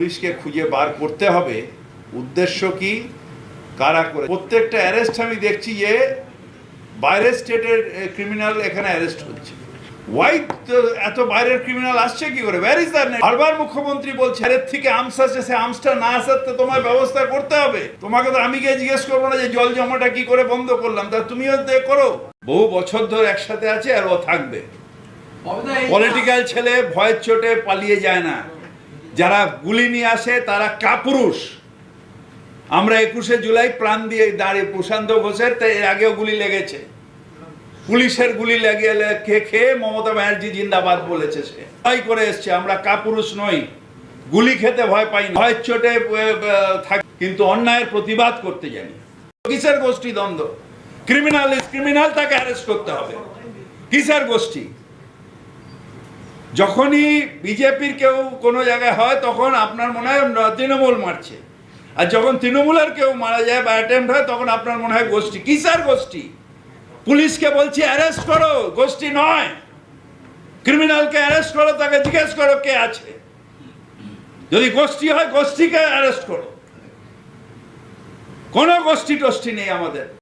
পুলিশকে খুঁজে বার করতে হবে। উদ্দেশ্য কি? কারা করে? প্রত্যেকটা অ্যারেস্ট আমি দেখছি যে বাইরের স্টেটের ক্রিমিনাল এখানে অ্যারেস্ট হচ্ছে। হোয়াইট এত বাইরের ক্রিমিনাল আসছে কি করে? ওয়ার ইজ বারবার মুখ্যমন্ত্রী বলছে এর থেকে আমস আছে সে আমসটা না আসার তো তোমার ব্যবস্থা করতে হবে। তোমাকে তো আমি গিয়ে জিজ্ঞেস করব না যে জল জমাটা কি করে বন্ধ করলাম। তা তুমিও করো। বহু বছর ধরে একসাথে আছে আর ও থাকবে। পলিটিক্যাল ছেলে ভয়ের চোটে পালিয়ে যায় না। যারা গুলি নিয়ে আসে, তারা কাপুরুষ। আমরা একুশে জুলাই প্রাণ দিয়ে দাঁড়িয়ে, প্রশান্ত ঘোষের, তো এর আগেও গুলি লেগেছে। পুলিশের গুলি লেগে খেয়ে খেয়ে মমতা ব্যানার্জি জিন্দাবাদ বলেছে সে। তাই করে এসছে, আমরা কাপুরুষ নই। গুলি খেতে ভয় পাই না ভয়ের চোটে থাকি কিন্তু অন্যায়ের প্রতিবাদ করতে জানি। কিসের গোষ্ঠী দ্বন্দ্ব? ক্রিমিনাল ক্রিমিনাল, তাকে অ্যারেস্ট করতে হবে। কিসের গোষ্ঠী? যখনই বিজেপির কেউ কোনো জায়গায় হয়, তখন আপনার মনে হয় তৃণমূল মারছে। আর যখন তৃণমূলের কেউ মারা যায় বা অ্যাটেম্প হয়, তখন আপনার মনে হয় গোষ্ঠী। কিসের গোষ্ঠী? পুলিশকে বলছি অ্যারেস্ট করো, গোষ্ঠী নয়। ক্রিমিনালকে অ্যারেস্ট করো, তাকে জিজ্ঞেস করো কে আছে। যদি গোষ্ঠী হয়, গোষ্ঠীকে অ্যারেস্ট করো। কোনো গোষ্ঠী টোষ্ঠী নেই আমাদের।